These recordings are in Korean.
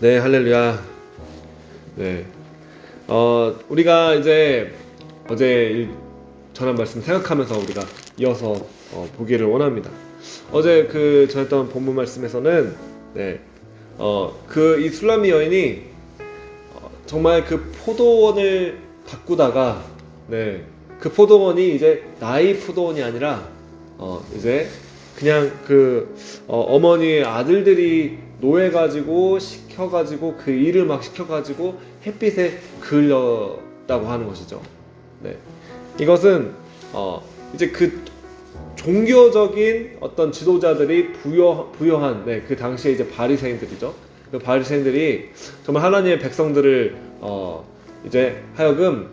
네, 할렐루야. 네. 어, 우리가 이제 어제 일- 전한 말씀 생각하면서 우리가 이어서 어, 보기를 원합니다. 어제 그 전했던 본문 말씀에서는 네. 어, 그 이 술라미 여인이 어, 정말 그 포도원을 가꾸다가 네. 그 포도원이 이제 나이 포도원이 아니라 어, 이제 그냥 그 어, 어머니의 아들들이 노해가지고 시켜가지고 그 일을 막 시켜가지고 햇빛에 그을렸다고 하는 것이죠. 네. 이것은 어, 이제 그 종교적인 어떤 지도자들이 부여 부여한 네, 그 당시에 이제 바리새인들이죠. 그 바리새인들이 정말 하나님의 백성들을 어, 이제 하여금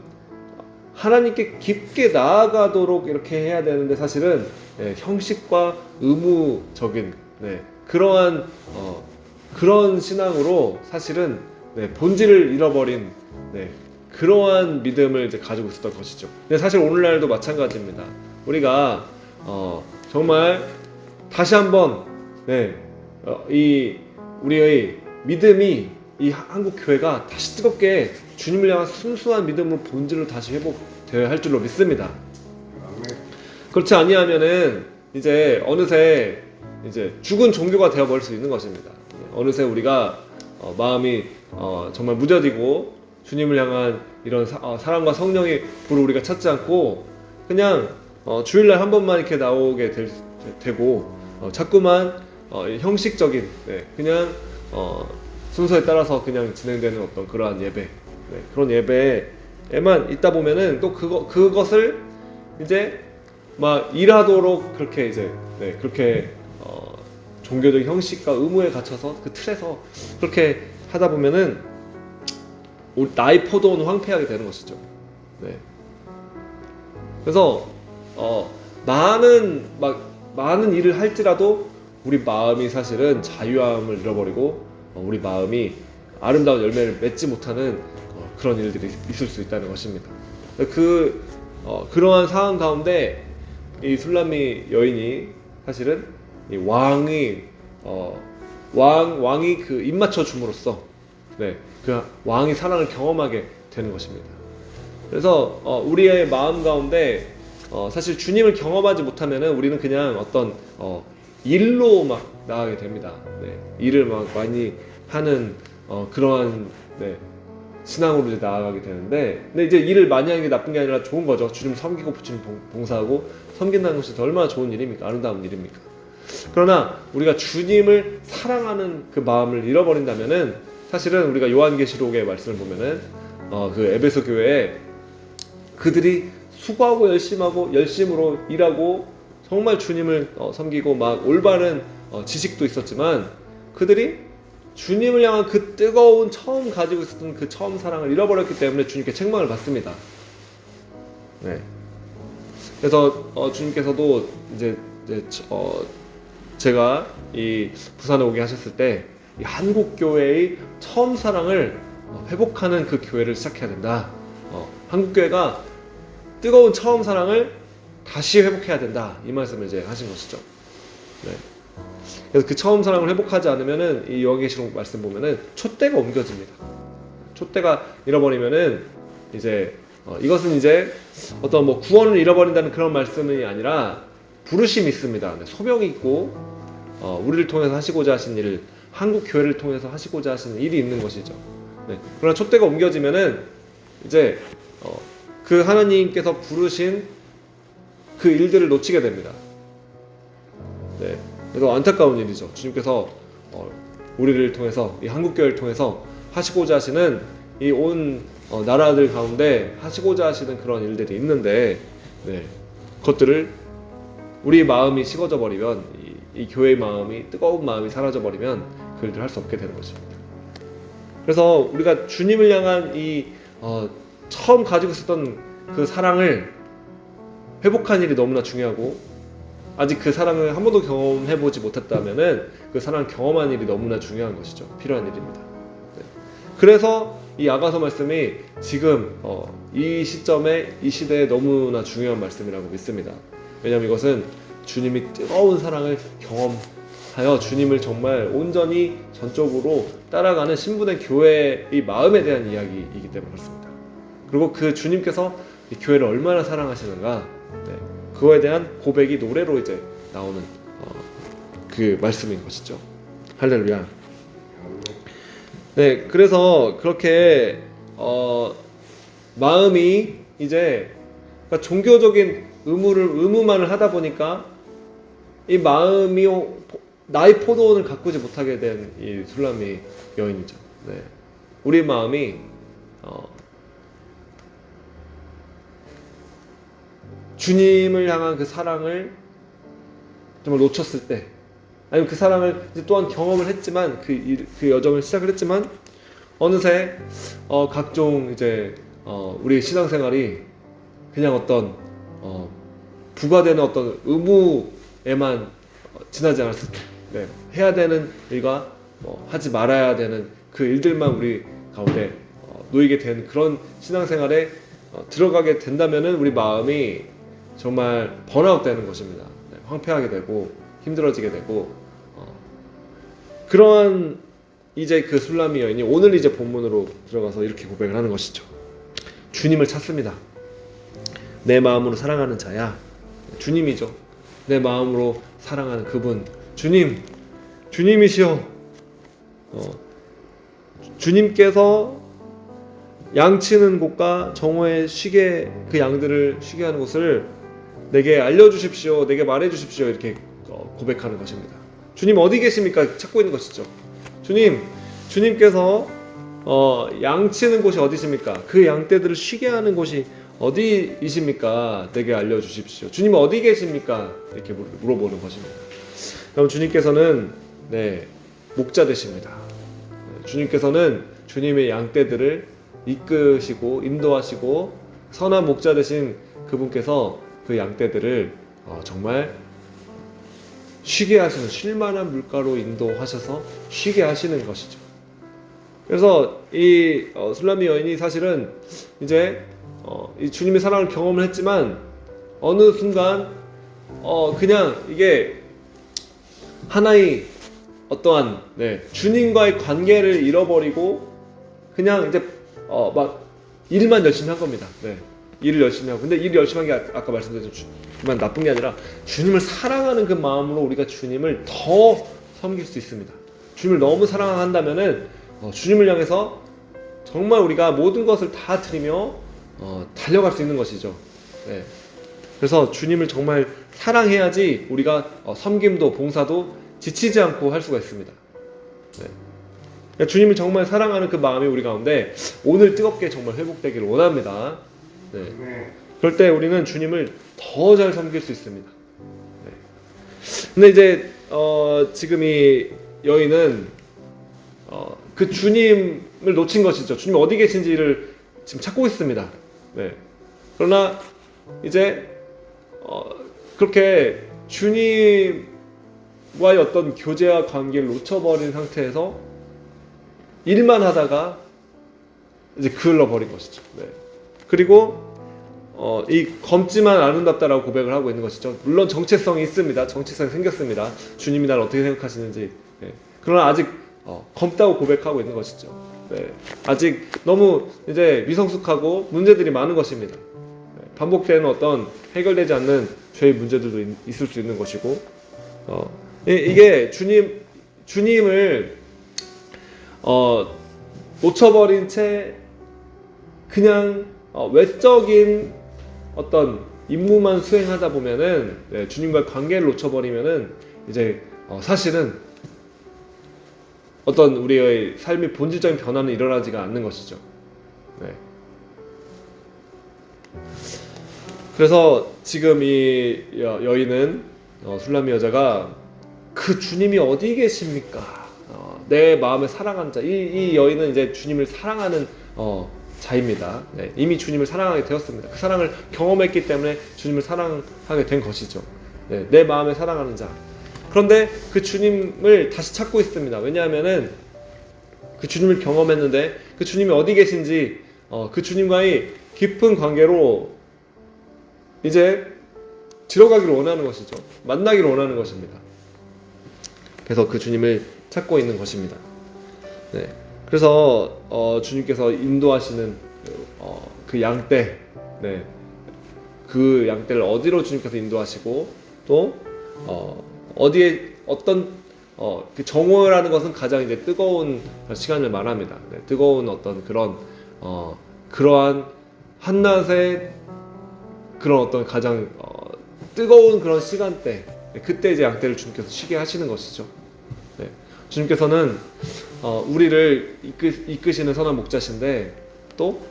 하나님께 깊게 나아가도록 이렇게 해야 되는데 사실은 예, 형식과 의무적인 네, 그러한 어, 그런 신앙으로 사실은 네, 본질을 잃어버린 네, 그러한 믿음을 이제 가지고 있었던 것이죠. 근데 사실 오늘날도 마찬가지입니다. 우리가 어, 정말 다시 한번 네, 어, 이 우리의 믿음이 이 한국 교회가 다시 뜨겁게 주님을 향한 순수한 믿음으로 본질로 다시 회복되어야 할 줄로 믿습니다. 그렇지 아니하면은 이제 어느새 이제 죽은 종교가 되어버릴 수 있는 것입니다. 어느새 우리가 어, 마음이 어, 정말 무뎌지고 주님을 향한 이런 사, 어, 사랑과 성령의 불을 우리가 찾지 않고 그냥 어, 주일날 한 번만 이렇게 나오게 될, 되고 어, 자꾸만 어, 형식적인 네, 그냥 어, 순서에 따라서 그냥 진행되는 어떤 그러한 예배. 네, 그런 예배에만 있다 보면은 또 그거 그것을 이제 막 일하도록 그렇게 이제 네, 그렇게 어, 종교적 형식과 의무에 갇혀서 그 틀에서 그렇게 하다 보면은 나의 포도는 황폐하게 되는 것이죠. 네. 그래서 어, 많은 막 많은 일을 할지라도 우리 마음이 사실은 자유함을 잃어버리고 어, 우리 마음이 아름다운 열매를 맺지 못하는 어, 그런 일들이 있을 수 있다는 것입니다. 그 어, 그러한 상황 가운데 이 술라미 여인이 사실은 이 왕이 어, 왕 왕이 그 입맞춰 줌으로써 네, 그 왕이 사랑을 경험하게 되는 것입니다. 그래서 어, 우리의 마음 가운데 어, 사실 주님을 경험하지 못하면은 우리는 그냥 어떤 어, 일로 막 나가게 됩니다. 네, 일을 막 많이 하는 어, 그러한 네, 신앙으로 이제 나아가게 되는데, 근데 이제 일을 많이 하는 게 나쁜 게 아니라 좋은 거죠. 주님 섬기고 봉- 봉사하고 섬긴다는 것이 얼마나 좋은 일입니까? 아름다운 일입니까? 그러나 우리가 주님을 사랑하는 그 마음을 잃어버린다면은 사실은 우리가 요한계시록의 말씀을 보면은 어, 그 에베소 교회에 그들이 수고하고 열심하고 열심으로 일하고 정말 주님을 어, 섬기고 막 올바른 어, 지식도 있었지만 그들이 주님을 향한 그 뜨거운 처음 가지고 있었던 그 처음 사랑을 잃어버렸기 때문에 주님께 책망을 받습니다. 네. 그래서 어, 주님께서도 이제, 이제 어, 제가 이 부산에 오게 하셨을 때이 한국 교회의 처음 사랑을 어, 회복하는 그 교회를 시작해야 된다. 어, 한국 교회가 뜨거운 처음 사랑을 다시 회복해야 된다. 이 말씀을 이제 하신 것이죠. 네. 그래서 그 처음 사랑을 회복하지 않으면은 이 요한계시록 말씀 보면은 촛대가 옮겨집니다. 촛대가 잃어버리면은 이제 어, 이것은 이제 어떤 뭐 구원을 잃어버린다는 그런 말씀이 아니라 부르심이 있습니다. 네, 소명이 있고 어, 우리를 통해서 하시고자 하신 일을 한국 교회를 통해서 하시고자 하시는 일이 있는 것이죠. 네. 그러나 촛대가 옮겨지면은 이제 어, 그 하나님께서 부르신 그 일들을 놓치게 됩니다. 네. 그래서 안타까운 일이죠. 주님께서 어, 우리를 통해서 이 한국 교회를 통해서 하시고자 하시는 이온 어, 나라들 가운데 하시고자 하시는 그런 일들이 있는데 네. 그것들을 우리 마음이 식어져 버리면 이, 이 교회의 마음이 뜨거운 마음이 사라져 버리면 그 일들을 할 수 없게 되는 것입니다. 그래서 우리가 주님을 향한 이 어, 처음 가지고 있었던 그 사랑을 회복한 일이 너무나 중요하고 아직 그 사랑을 한 번도 경험해 보지 못했다면은 그 사랑 경험한 일이 너무나 중요한 것이죠. 필요한 일입니다. 네. 그래서 이 아가서 말씀이 지금 어, 이 시점에 이 시대에 너무나 중요한 말씀이라고 믿습니다. 왜냐하면 이것은 주님이 뜨거운 사랑을 하여 주님을 정말 온전히 전적으로 따라가는 신부된 교회의 마음에 대한 이야기이기 때문에 그렇습니다. 그리고 그 주님께서 이 교회를 얼마나 사랑하시는가 네, 그거에 대한 고백이 노래로 이제 나오는 어, 그 말씀인 것이죠. 할렐루야. 네, 그래서 그렇게 어, 마음이 이제 그러니까 종교적인 의무를 의무만을 하다 보니까 이 마음이 오- 나의 포도원을 가꾸지 못하게 된 이 술람이 여인이죠. 네, 우리 마음이 어, 주님을 향한 그 사랑을 정말 놓쳤을 때, 아니면 그 사랑을 또한 경험을 했지만 그, 일- 그 여정을 시작을 했지만 어느새 어, 각종 이제 어, 우리 신앙생활이 그냥 어떤 어, 부과되는 어떤 의무 에만 어, 지나지 않았을 때, 네, 해야 되는 일과 뭐 하지 말아야 되는 그 일들만 우리 가운데 어, 놓이게 된 그런 신앙생활에 어, 들어가게 된다면은 우리 마음이 정말 번아웃 되는 것입니다. 네, 황폐하게 되고 힘들어지게 되고 어, 그러한 이제 그 술라미 여인이 오늘 이제 본문으로 들어가서 이렇게 고백을 하는 것이죠. 주님을 찾습니다. 내 마음으로 사랑하는 자야. 주님이죠. 내 마음으로 사랑하는 그분. 주님, 주님이시여. 어, 주님께서 양치는 곳과 정오에 쉬게 그 양들을 쉬게 하는 곳을 내게 알려주십시오. 내게 말해주십시오. 이렇게 어, 고백하는 것입니다. 주님 어디 계십니까? 찾고 있는 것이죠. 주님, 주님께서 어, 양치는 곳이 어디십니까? 그 양떼들을 쉬게 하는 곳이 어디이십니까? 내게 알려주십시오. 주님 어디 계십니까? 이렇게 물- 물어보는 것입니다. 그럼 주님께서는 네 목자 되십니다. 네, 주님께서는 주님의 양떼들을 이끄시고 인도하시고 선한 목자 되신 그분께서 그 양떼들을 어, 정말 쉬게 하시는 쉴만한 물가로 인도하셔서 쉬게 하시는 것이죠. 그래서 이 어, 술라미 여인이 사실은 이제 어, 이 주님의 사랑을 경험을 했지만 어느 순간 어, 그냥 이게 하나의 어떠한 네, 주님과의 관계를 잃어버리고 그냥 이제 어, 막 일만 열심히 한 겁니다. 네. 일을 열심히 하고 근데 일 열심히 한게 아- 아까 말씀드린 그만 나쁜 게 아니라 주님을 사랑하는 그 마음으로 우리가 주님을 더 섬길 수 있습니다. 주님을 너무 사랑한다면은 어, 주님을 향해서 정말 우리가 모든 것을 다 드리며 어, 달려갈 수 있는 것이죠. 네. 그래서 주님을 정말 사랑해야지 우리가 어, 섬김도 봉사도 지치지 않고 할 수가 있습니다. 네. 그러니까 주님을 정말 사랑하는 그 마음이 우리 가운데 오늘 뜨겁게 정말 회복되기를 원합니다. 네. 그럴 때 우리는 주님을 더 잘 섬길 수 있습니다. 네. 근데 이제 어, 지금 이 여인은 어, 그 주님을 놓친 것이죠. 주님 어디 계신지를 지금 찾고 있습니다. 네. 그러나 이제 어, 그렇게 주님과의 어떤 교제와 관계를 놓쳐버린 상태에서 일만 하다가 이제 그을러 버린 것이죠. 네. 그리고 어, 이 검지만 아름답다라고 고백을 하고 있는 것이죠. 물론 정체성이 있습니다. 정체성이 생겼습니다. 주님이 날 어떻게 생각하시는지. 네. 그러나 아직 어, 검다고 고백하고 있는 것이죠. 네. 아직 너무 이제 미성숙하고 문제들이 많은 것입니다. 네. 반복되는 어떤 해결되지 않는 죄의 문제들도 있, 있을 수 있는 것이고, 어, 이, 이게 주님 주님을 어, 놓쳐버린 채 그냥 어, 외적인 어떤 임무만 수행하다 보면은 네, 주님과 관계를 놓쳐버리면은 이제 어, 사실은 어떤 우리의 삶의 본질적인 변화는 일어나지가 않는 것이죠. 네. 그래서 지금 이 여, 여인은 어, 술라미 여자가 그 주님이 어디 계십니까? 어, 내 마음을 사랑하는 자. 이, 이 여인은 이제 주님을 사랑하는 어, 자입니다. 네, 이미 주님을 사랑하게 되었습니다. 그 사랑을 경험했기 때문에 주님을 사랑하게 된 것이죠. 네, 내 마음에 사랑하는 자. 그런데 그 주님을 다시 찾고 있습니다. 왜냐하면은 그 주님을 경험했는데 그 주님이 어디 계신지 어, 그 주님과의 깊은 관계로 이제 들어가기를 원하는 것이죠. 만나기를 원하는 것입니다. 계속 그 주님을 찾고 있는 것입니다. 네. 그래서 어, 주님께서 인도하시는 그, 어, 그 양떼, 네. 그 양떼를 어디로 주님께서 인도하시고 또 어, 어디에 어떤 어, 그 정오라는 것은 가장 이제 뜨거운 시간을 말합니다. 네, 뜨거운 어떤 그런 어, 그러한 한낮의 그런 어떤 가장 어, 뜨거운 그런 시간대 네, 그때 이제 양떼를 주님께서 쉬게 하시는 것이죠. 네, 주님께서는 어, 우리를 이끄, 이끄시는 선한 목자신데 또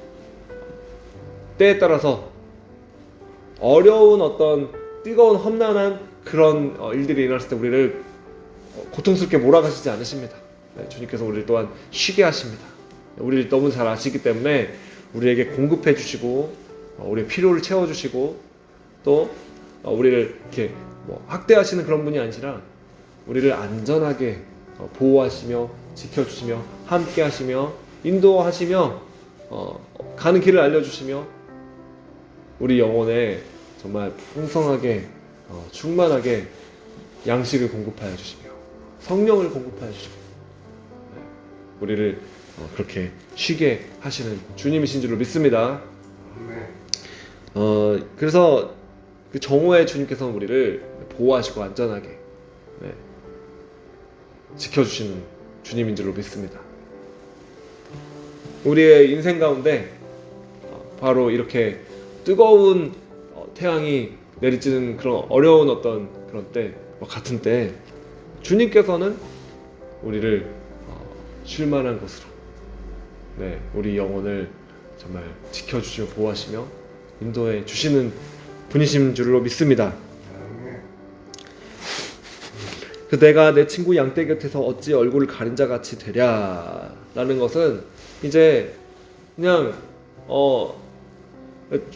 때에 따라서 어려운 어떤 뜨거운 험난한 그런 어, 일들이 일어났을 때 우리를 어, 고통스럽게 몰아가시지 않으십니다. 네, 주님께서 우리를 또한 쉬게 하십니다. 우리를 너무 잘 아시기 때문에 우리에게 공급해 주시고 어, 우리의 필요를 채워 주시고 또 어, 우리를 이렇게 뭐 학대하시는 그런 분이 아니라 우리를 안전하게 어, 보호하시며 지켜주시며 함께 하시며 인도하시며 어, 가는 길을 알려주시며 우리 영혼에 정말 풍성하게 어, 충만하게 양식을 공급하여 주시며 성령을 공급하여 주시며 네, 우리를 어, 그렇게 쉬게 하시는 주님이신 줄로 믿습니다. 어, 그래서 그 정오에 주님께서는 우리를 보호하시고 안전하게 네, 지켜주시는 주님인 줄로 믿습니다. 우리의 인생 가운데 어, 바로 이렇게 뜨거운 어, 태양이 내리쬐는 그런 어려운 어떤 그런 때뭐 같은 때 주님께서는 우리를 어, 쉴만한 곳으로 네, 우리 영혼을 정말 지켜주시며 보호하시며 인도해 주시는 분이신 줄로 믿습니다. 그 내가 내 친구 양떼 곁에서 어찌 얼굴을 가린 자 같이 되랴라는 것은 이제 그냥 어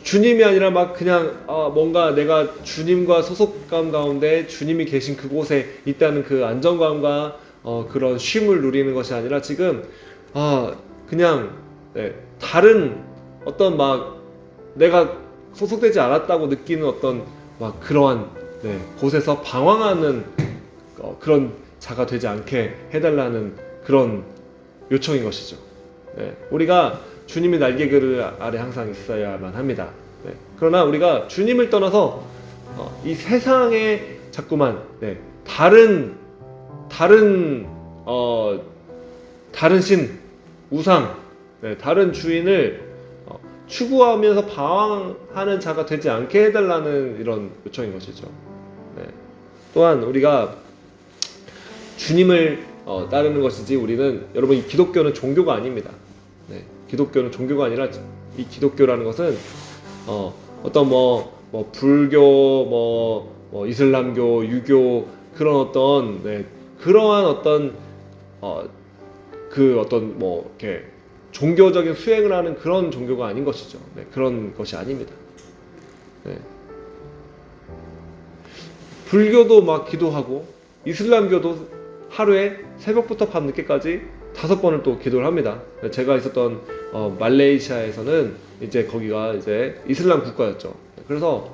주님이 아니라 막 그냥 아 뭔가 내가 주님과 소속감 가운데 주님이 계신 그곳에 있다는 그 안정감과 어 그런 쉼을 누리는 것이 아니라 지금 아 그냥 네, 다른 어떤 막 내가 소속되지 않았다고 느끼는 어떤 막 그러한 네, 곳에서 방황하는 어, 그런 자가 되지 않게 해달라는 그런 요청인 것이죠. 네, 우리가 주님의 날개글 아래 항상 있어야만 합니다. 네, 그러나 우리가 주님을 떠나서 어, 이 세상에 자꾸만 네, 다른 다른 어, 다른 신 우상 네, 다른 주인을 어, 추구하면서 방황하는 자가 되지 않게 해달라는 이런 요청인 것이죠. 네. 또한 우리가 주님을 어, 따르는 것이지 우리는 여러분 이 기독교는 종교가 아닙니다. 네, 기독교는 종교가 아니라 이 기독교라는 것은 어, 어떤 뭐, 뭐 불교, 뭐, 뭐 이슬람교, 유교 그런 어떤 네, 그러한 어떤 어, 그 어떤 뭐 이렇게 종교적인 수행을 하는 그런 종교가 아닌 것이죠. 네, 그런 것이 아닙니다. 네. 불교도 막 기도하고 이슬람교도 하루에 새벽부터 밤 늦게까지 다섯 번을 또 기도를 합니다. 제가 있었던 어, 말레이시아에서는 이제 거기가 이제 이슬람 국가였죠. 그래서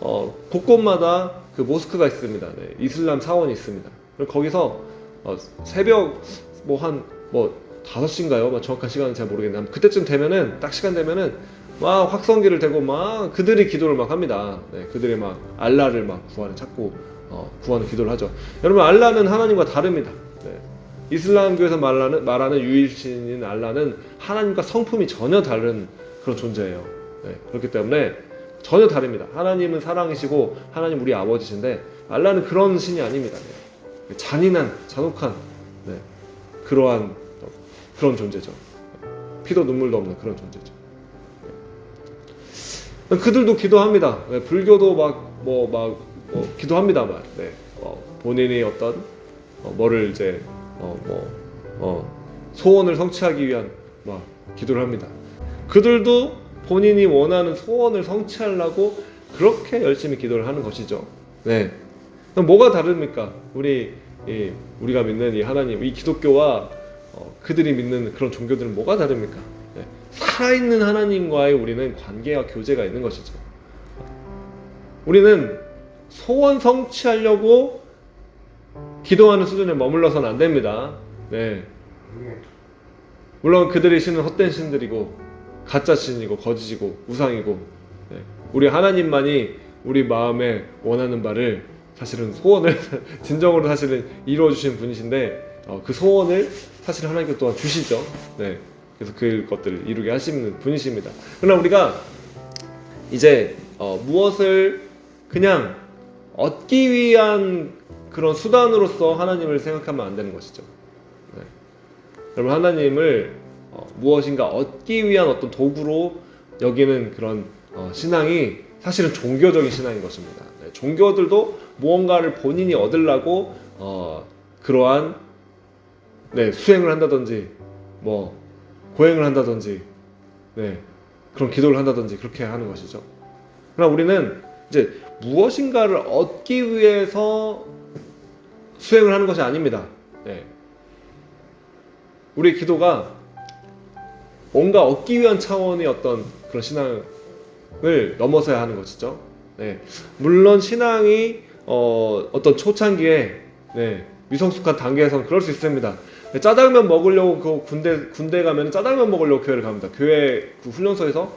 어, 곳곳마다 그 모스크가 있습니다. 네, 이슬람 사원이 있습니다. 그리고 거기서 어, 새벽 뭐 한뭐 다섯 시인가요? 뭐 정확한 시간은 잘 모르겠는데 그때쯤 되면은 딱 시간 되면은 막 확성기를 대고 막 그들이 기도를 막 합니다. 네, 그들이 막 알라를 막 구하는 찾고 어, 구하는 기도를 하죠. 여러분 알라는 하나님과 다릅니다. 네. 이슬람교에서 말하는, 말하는 유일신인 알라는 하나님과 성품이 전혀 다른 그런 존재예요. 네, 그렇기 때문에 전혀 다릅니다. 하나님은 사랑이시고 하나님 우리 아버지신데 알라는 그런 신이 아닙니다. 네. 잔인한 잔혹한 네, 그러한 어, 그런 존재죠. 피도 눈물도 없는 그런 존재죠. 네. 그들도 기도합니다. 네, 불교도 막 뭐막뭐 기도합니다만 네, 어, 본인이 어떤 어, 뭐를 이제 어, 뭐, 어, 소원을 성취하기 위한 막 기도를 합니다. 그들도 본인이 원하는 소원을 성취하려고 그렇게 열심히 기도를 하는 것이죠. 네. 그럼 뭐가 다릅니까? 우리 이, 우리가 믿는 이 하나님, 이 기독교와 어, 그들이 믿는 그런 종교들은 뭐가 다릅니까? 네. 살아있는 하나님과의 우리는 관계와 교제가 있는 것이죠. 우리는 소원 성취하려고 기도하는 수준에 머물러서는 안 됩니다. 네. 예. 물론 그들의 신은 헛된 신들이고 가짜 신이고 거짓이고 우상이고 네. 우리 하나님만이 우리 마음에 원하는 바를 사실은 소원을 진정으로 사실은 이루어 주신 분이신데 어, 그 소원을 사실 하나님께 또한 주시죠. 네. 그래서 그 것들을 이루게 하시는 분이십니다. 그러나 우리가 이제 어, 무엇을 그냥 얻기 위한 그런 수단으로서 하나님을 생각하면 안 되는 것이죠. 네. 여러분 하나님을 어, 무엇인가 얻기 위한 어떤 도구로 여기는 그런 어, 신앙이 사실은 종교적인 신앙인 것입니다. 네, 종교들도 무언가를 본인이 얻으려고 어, 그러한 네, 수행을 한다든지 뭐 고행을 한다든지 네, 그런 기도를 한다든지 그렇게 하는 것이죠. 그러나 우리는 이제 무엇인가를 얻기 위해서 수행을 하는 것이 아닙니다. 네. 우리 기도가 뭔가 얻기 위한 차원의 어떤 그런 신앙을 넘어서야 하는 것이죠. 네. 물론 신앙이 어, 어떤 초창기에 네, 미성숙한 단계에선 그럴 수 있습니다. 네, 짜장면 먹으려고 그 군대 군대 가면 짜장면 먹으려고 교회를 갑니다. 교회 그 훈련소에서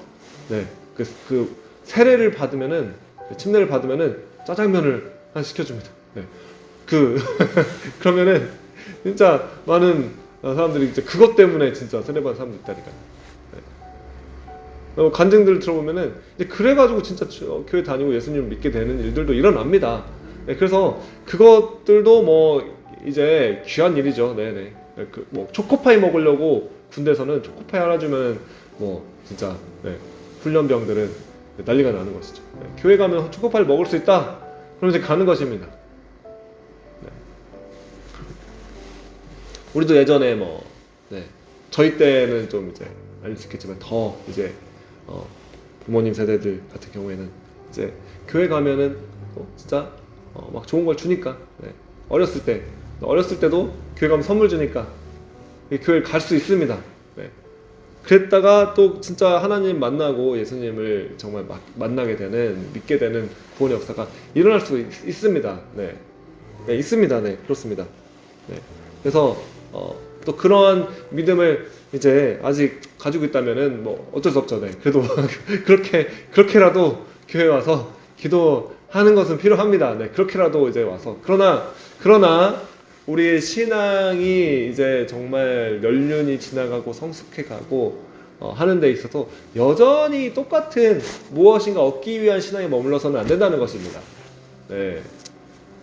네, 그, 그 세례를 받으면은 그 침례를 받으면은 짜장면을 하나 시켜줍니다. 네. 그 그러면은 진짜 많은 사람들이 이제 그것 때문에 진짜 세례받은 사람들 있다니까요. 네. 어, 간증들 들어보면은 이제 그래가지고 진짜 저- 교회 다니고 예수님 믿게 되는 일들도 일어납니다. 네, 그래서 그것들도 뭐 이제 귀한 일이죠. 네네. 네, 그뭐 초코파이 먹으려고 군대에서는 초코파이 하나 주면 뭐 진짜 네, 훈련병들은 난리가 나는 것이죠. 네, 교회 가면 초코파이 먹을 수 있다. 그럼 이제 가는 것입니다. 네. 우리도 예전에 뭐 네, 저희 때는 좀 이제 알릴 수 있겠지만 더 이제 어, 부모님 세대들 같은 경우에는 이제 교회 가면은 어, 진짜 어, 막 좋은 걸 주니까 네. 어렸을 때 어렸을 때도 교회 가면 선물 주니까 이 교회 갈 수 있습니다. 네. 그랬다가 또 진짜 하나님 만나고 예수님을 정말 막 만나게 되는 믿게 되는 구원의 역사가 일어날 수 있, 습니다 네. 네, 있습니다. 네, 그렇습니다. 네. 그래서 어, 또 그러한 믿음을 이제 아직 가지고 있다면은 뭐 어쩔 수 없죠. 네. 그래도 그렇게 그렇게라도 교회 와서 기도하는 것은 필요합니다. 네. 그렇게라도 이제 와서 그러나 그러나 우리의 신앙이 이제 정말 연륜이 지나가고 성숙해 가고 어, 하는 데 있어서 여전히 똑같은 무엇인가 얻기 위한 신앙에 머물러서는 안 된다는 것입니다. 네.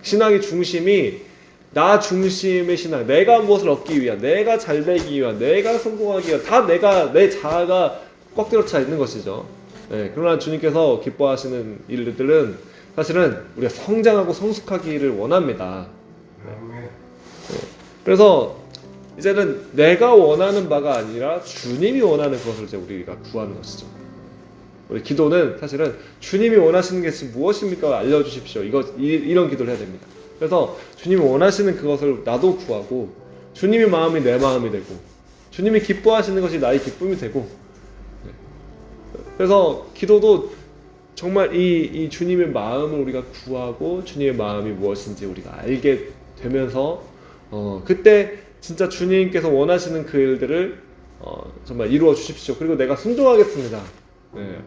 신앙의 중심이 나 중심의 신앙, 내가 무엇을 얻기 위한, 내가 잘 되기 위한, 내가 성공하기 위한, 다 내가 내 자아가 꽉 들어차 있는 것이죠. 네, 그러나 주님께서 기뻐하시는 일들은 사실은 우리가 성장하고 성숙하기를 원합니다. 그래서 이제는 내가 원하는 바가 아니라 주님이 원하는 것을 이제 우리가 구하는 것이죠. 우리 기도는 사실은 주님이 원하시는 게 지금 무엇입니까? 알려주십시오. 이거 이, 이런 기도를 해야 됩니다. 그래서 주님이 원하시는 그것을 나도 구하고 주님의 마음이 내 마음이 되고 주님이 기뻐하시는 것이 나의 기쁨이 되고 네. 그래서 기도도 정말 이, 이 주님의 마음을 우리가 구하고 주님의 마음이 무엇인지 우리가 알게 되면서 어, 그때 진짜 주님께서 원하시는 그 일들을 어, 정말 이루어 주십시오. 그리고 내가 순종하겠습니다. 네.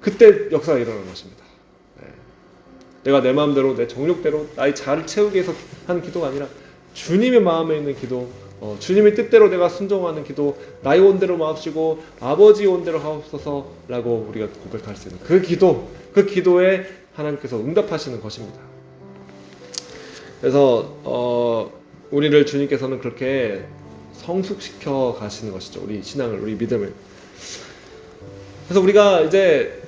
그때 역사가 일어나는 것입니다. 네. 내가 내 마음대로 내 정욕대로 나의 자를 채우기 위해서 하는 기도가 아니라 주님의 마음에 있는 기도, 어, 주님의 뜻대로 내가 순종하는 기도, 나의 온대로 마옵시고 아버지 온대로 하옵소서라고 우리가 고백할 수 있는 그 기도, 그 기도에 하나님께서 응답하시는 것입니다. 그래서 어, 우리를 주님께서는 그렇게 성숙시켜 가시는 것이죠. 우리 신앙을, 우리 믿음을. 그래서 우리가 이제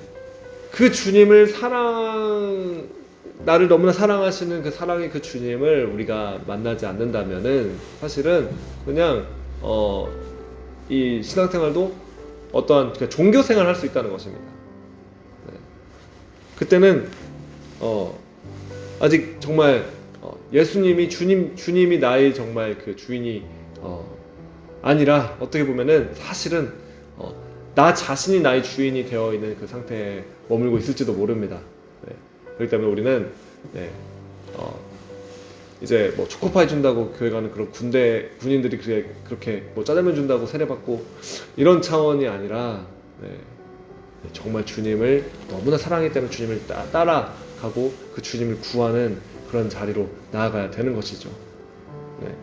그 주님을 사랑 나를 너무나 사랑하시는 그 사랑의 그 주님을 우리가 만나지 않는다면은 사실은 그냥 어, 이 신앙생활도 어떠한 그냥 종교 생활을 할수 있다는 것입니다. 네. 그때는 어, 아직 정말 어, 예수님이 주님 주님이 나의 정말 그 주인이 어, 아니라 어떻게 보면은 사실은 어, 나 자신이 나의 주인이 되어 있는 그 상태에 머물고 있을지도 모릅니다. 네. 그렇기 때문에 우리는 네, 어, 이제 뭐 초코파이 준다고 교회 가는 그런 군대 군인들이 그렇게 그렇게 뭐 짜장면 준다고 세례받고 이런 차원이 아니라 네, 정말 주님을 너무나 사랑하기 때문에 주님을 따, 따라가고 그 주님을 구하는 그런 자리로 나아가야 되는 것이죠. 네.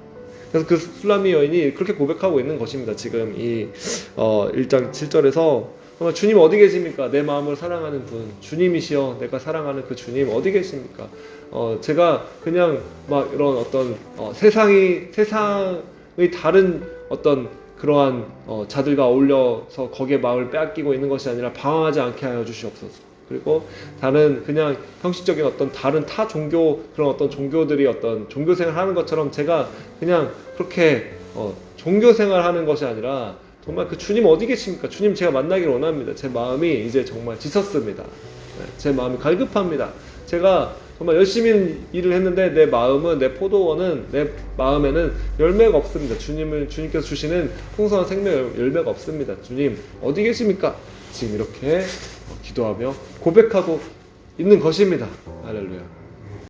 그래서 그 술라미 여인이 그렇게 고백하고 있는 것입니다. 지금 이 어, 1장 7절에서 정말 주님 어디 계십니까? 내 마음을 사랑하는 분 주님이시여 내가 사랑하는 그 주님 어디 계십니까? 어, 제가 그냥 막 이런 어떤 어, 세상이 세상의 다른 어떤 그러한 어, 자들과 어울려서 거기에 마음을 빼앗기고 있는 것이 아니라 방황하지 않게 하여 주시옵소서. 그리고 다른 그냥 형식적인 어떤 다른 타 종교 그런 어떤 종교들이 어떤 종교 생활하는 것처럼 제가 그냥 그렇게 어, 종교 생활하는 것이 아니라 정말 그 주님 어디 계십니까? 주님 제가 만나기를 원합니다. 제 마음이 이제 정말 지쳤습니다. 네, 제 마음이 갈급합니다. 제가 정말 열심히 일을 했는데 내 마음은 내 포도원은 내 마음에는 열매가 없습니다. 주님을 주님께서 주시는 풍성한 생명 열매가 없습니다. 주님 어디 계십니까? 지금 이렇게 기도하며 고백하고 있는 것입니다. 할렐루야.